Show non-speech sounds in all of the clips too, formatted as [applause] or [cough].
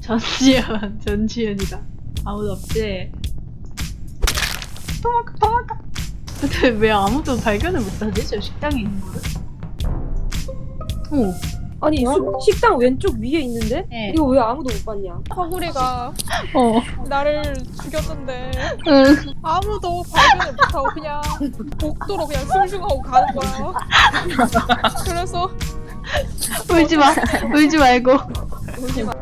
전지현, 전지현이다. 아무도 없지? 도망가, 도망가! 근데 왜 아무도 발견을 못하지? 저 식당에 있는 거를? 오, 아니 수- 식당 왼쪽 위에 있는데 네. 이거 왜 아무도 못 봤냐? 허구리가 어, 나를 죽였는데 응. 아무도 발견을 못하고 그냥 복도로 그냥 숭숭하고 가는 거야. 그래서 울지 마, 울지 말고. 울지 마.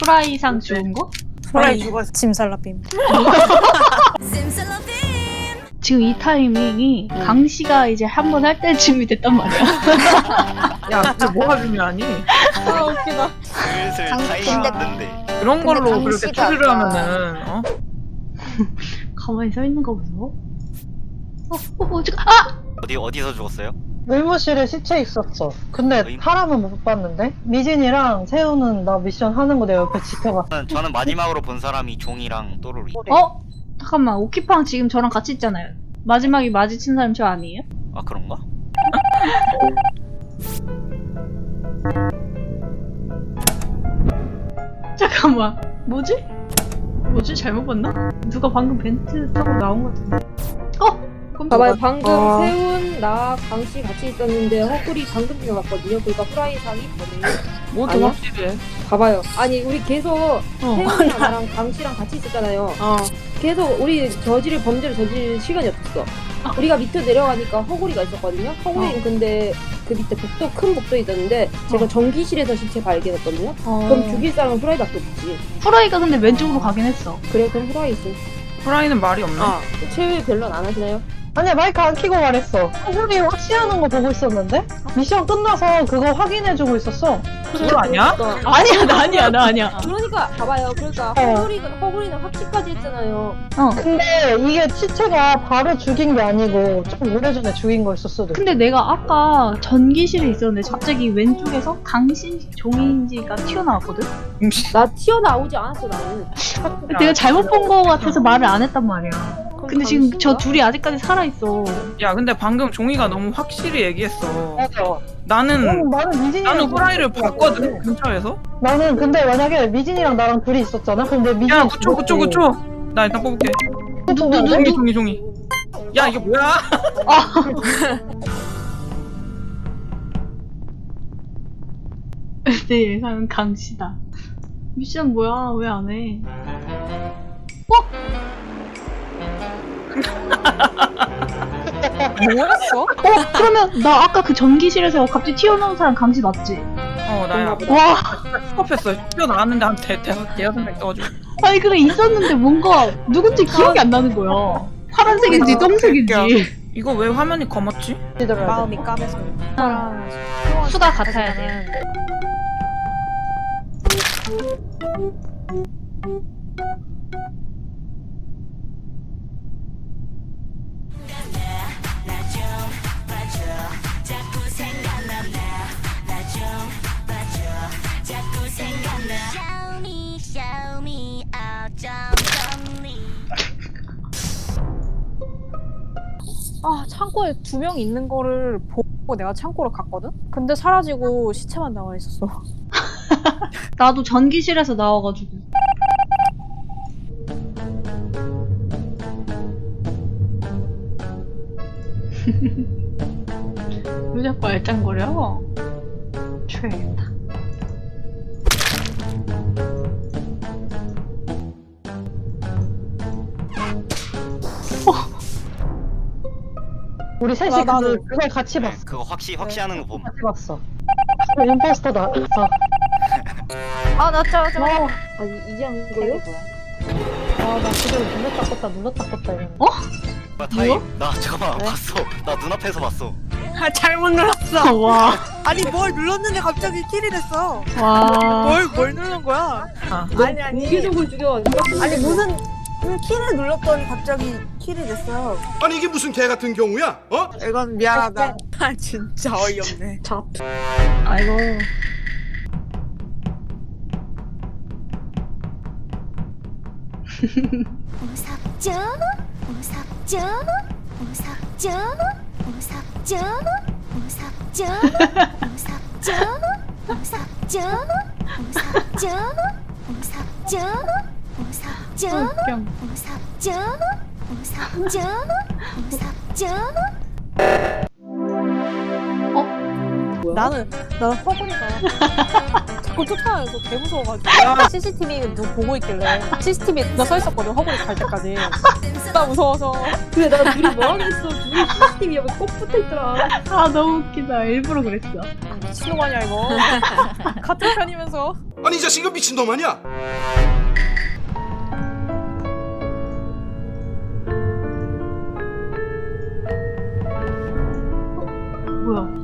프라이상 좋은 거? 프라이 죽었어. 짐살라빔. 지금 이 타이밍이 강 씨가 이제 한 번 할 때쯤이 됐단 말이야. 야, 진짜 뭐가 중요하니? 아 웃기다. 슬슬 강- 타이밍 근데- 왔는데 그런 근데 걸로 그렇게 강씨가 추리를 아까- 하면은, 어? 가만히 서 있는 거 보소. 어, 어, 어, 지금, 아! 어디 어디서 죽었어요? 의무실에 시체 있었어. 근데 의무- 사람은 못 봤는데? 미진이랑 세우는 나 미션 하는 거 내 옆에 지켜봤어. 저는, 저는 마지막으로 본 사람이 종이랑 또로리. 어? 잠깐만, 오키팡 지금 저랑 같이 있잖아요. 마지막에 마주친 사람 저 아니에요? 아 그런가? [laughs] 잠깐만, 뭐지? 뭐지? 잘못 봤나? 누가 방금 벤트 타고 나온 것 같은데. 어? 봐봐요 방금 어. 세훈 나 강씨 같이 있었는데 허구리 방금 들어갔거든요. 그러니까 프라이상이 있거든요. 뭐 아니야? 확실해. 봐봐요. 아니 우리 계속 어. 세훈이랑 나랑 강씨랑 같이 있었잖아요. 어. 계속 우리 저지를 범죄를 저질 시간이 없었어. 우리가 밑으로 내려가니까 허구리가 있었거든요. 허구리는 근데 그 밑에 복도 큰 복도에 있었는데 제가 어. 전기실에서 시체 발견했거든요. 어. 그럼 죽일 사람은 프라이밖에 없지. 프라이가 근데 왼쪽으로 가긴 했어. 그래 그럼 프라이 있어. 프라이는 말이 없나? 최후의 변론 안 하시나요? 아니야, 마이크 안 켜고 말했어. 소리 확실하는 거 보고 있었는데? 미션 끝나서 그거 확인해주고 있었어. 그거 아니야? 그러니까. 아니야, 나 아니야, 나 아니야. 그러니까 봐봐요. 그러니까 어. 허구리가 허구리는 확실까지 했잖아요. 어. 근데 이게 시체가 바로 죽인 게 아니고 좀 오래전에 죽인 거였을 수도 있어. 근데 내가 아까 전기실에 있었는데 갑자기 왼쪽에서 강신 종이인지가 튀어나왔거든? 나 튀어나오지 않았어 나는. 내가 잘못 본 거 같아서 말을 안 했단 말이야. 근데 지금 저 둘이 아직까지 살아있어. 야, 근데 방금 종이가 너무 확실히 얘기했어. 맞아. 나는, 나는, 나는 미진이랑 나는 후라이를 봤거든. 근처에서. 나는 근데 만약에 미진이랑 나랑 둘이 있었잖아? 근데 미진이 야, 그쵸, 그쵸, 그쵸. 나 일단 뽑을게. 누, 누, 종이, 종이, 종이. 야, 이게 뭐야? [laughs] 내 예상은 강씨다. 미션 뭐야? 왜 안 해? 뭐였어? 어? 그러면 나 아까 그 전기실에서 갑자기 튀어나온 사람 강씨 맞지? 어, 나야. 와, 스컵했어. 튀어나왔는데 한 대, 대, 대여섯 명 떠가지고. 아니 그래 있었는데 뭔가 누군지 기억이 안 나는 거야. 파란색인지 검색인지. 이거 왜 화면이 검었지? 있더라고. 마음이 까매서 수가 같아야 돼. 아 창고에 두 명 있는 거를 보고 내가 창고로 갔거든. 근데 사라지고 시체만 나와 있었어. [laughs] 나도 전기실에서 나와가지고. [laughs] 왜 자꾸 알짱거려? 쳐야겠다. 우리 셋이 나- 나도. 그, 그걸 같이 네, 봤어. 그거 확시 확시하는 거 보면 같이 봤어. 어, 임포스터다. 어. 아나 진짜 저 아니 이제 한 거예요? 아, 나 지금 눌렀다 껐다 눌렀다 껐다 이러는. 나 타임 나 잠깐만 봤어 나 눈앞에서 봤어 아 잘못 눌렀어 [laughs] 와, 아니 뭘 눌렀는데 갑자기 킬이 됐어 와. 뭘 뭘 누른 거야 아. 아니 아니 공개적으로 죽여. 아니 무슨 그 킬을 눌렀더니 갑자기 킬이 됐어요 아니 이게 무슨 개 같은 경우야? 어? 이건 미안하다 아 진짜 어이없네 아이고. 무섭죠? 무섭죠? 무섭죠? 무섭죠? 무섭죠? 무섭죠? 무섭죠? 무섭죠? 무섭죠? 무섭죠? 웃겨. 무섭죠? 무섭죠? 무섭죠? 나는 나는 허구리가 [laughs] 자꾸 쫓아내서 개 무서워가지고. CCTV 누구 보고 있길래. CCTV 나 서 있었거든 허구리 갈 때까지. 나 무서워서. 근데 나 둘이 뭐 하겠어? 둘이 CCTV 옆에 꼭 붙어있더라. 아 너무 웃기다. 일부러 그랬어. 미친놈 아니야 이거? [laughs] 같은 편이면서. 아니 이 자식은 미친놈 아니야?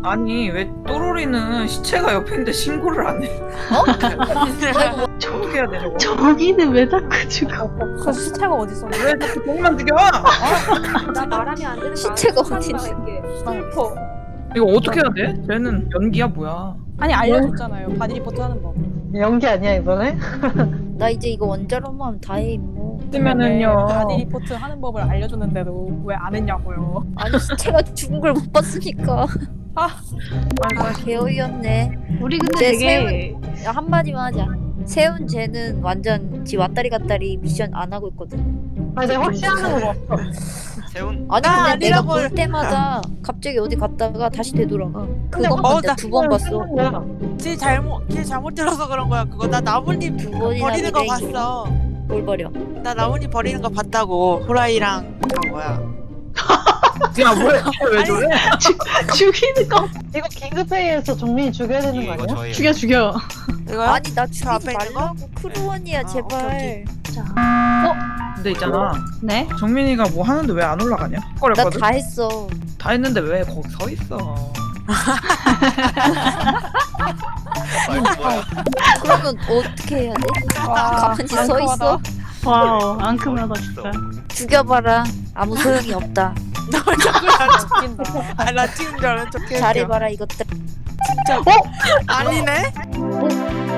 아니 왜 또로리는 시체가 옆에 있는데 신고를 안 해? [laughs] 어떻게 해야 돼 저거? 저기는 왜 자꾸 죽어? 그 시체가 어딨어 왜 자꾸 동만 죽여? 나 말하면 안 되는 거 시체가 알아? 어딨지? 할게. 슬퍼 이거 어떻게 해야 돼? 쟤는 연기야 뭐야? 아니 알려줬잖아요 바디 리포트 하는 법 연기 아니야 이번에? [laughs] 나 이제 이거 원자로만 하면 다해 뭐 쓰면은요. 바디 리포트 하는 법을 알려줬는데도 왜 안 했냐고요 아니 시체가 죽은 걸 못 봤으니까 아. 아 개어이었네. 우리 근데 내 되게 야, 한마디만 하자. 세운 쟤는 완전 지 왔다리 갔다리 미션 안 하고 있거든. 내가 확실하는 거 없어. 세운. 아니 나 근데 내가 아니라고 볼 때마다 갑자기 어디 갔다가 다시 되돌아가. 그것만 어, 내가 나- 두번 봤어. 길 잘못 길 잘못 들어서 그런 거야. 그거 나 나뭇잎 두 번이나 버리는 거 봤어. 뭘 버려? 나 나뭇잎 버리는 거 봤다고. 후라이랑 한 거야 [laughs] 야 뭐야? 왜 저래? 죽이는 거 이거 긴급회의에서 정민이 죽여야 되는 거 이거 아니야? 죽여 죽여. 이거요? 아니 나저 죽이지 앞에 있는 거? 말라고 크루원이야 아, 제발 자, 근데 있잖아. 네? 정민이가 뭐 하는데 왜 안 올라가냐? 나 거렸거든. 다 했어 다 했는데 왜 거기 서 있어? [laughs] 그러면 어떻게 해야 돼? 가만히 서 있어 와우 앙큼하다 진짜. 죽여봐라 아무 소용이 없다 나 자꾸 나 웃긴다 아 나 찍은 줄 알았는 척해 잘해봐라 이것들 아니네? 아.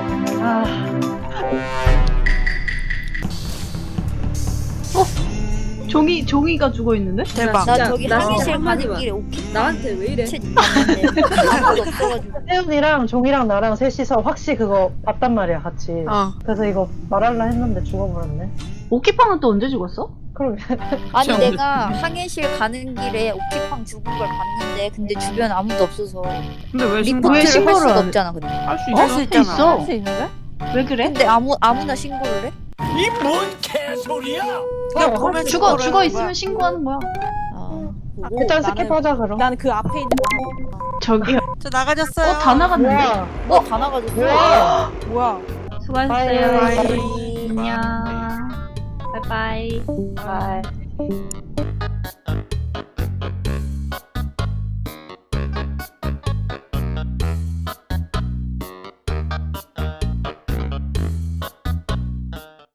종이 종이가 죽어 있는데? 대박 나 저기 나 항해실 진짜 가는 한마디만. 길에 오케이 나한테 왜 이래 채 봤는데 아무도 없어가지고 세훈이랑 종이랑 나랑 셋이서 확실히 그거 봤단 말이야 같이. 어 그래서 이거 말할라 했는데 죽어버렸네. 오키팡은 또 언제 죽었어? 그러게. [laughs] 아니 참. 내가 항해실 가는 길에 오키팡 죽은 걸 봤는데 근데 주변 아무도 없어서 근데 왜 신고? 왜 리포트를 할 신고를 수가 안 해? 없잖아 근데 할수 어? 있어? 수 있잖아. 있어. 할 수 있는데? 왜 그래? 근데 아무 아무나 신고를 해? 그냥 보면 죽어 신고를 죽어 하는 있으면. 신고하는 거야. 아 보고 일단 스킵하자 그럼. 나는 그 앞에 있는 거 저기요. [laughs] 저 나가졌어요 어 다 나갔는데. 뭐야? 뭐다 나가졌어 뭐야? 뭐야 수고하셨어요. 바이. 안녕. 바이바이. 바이.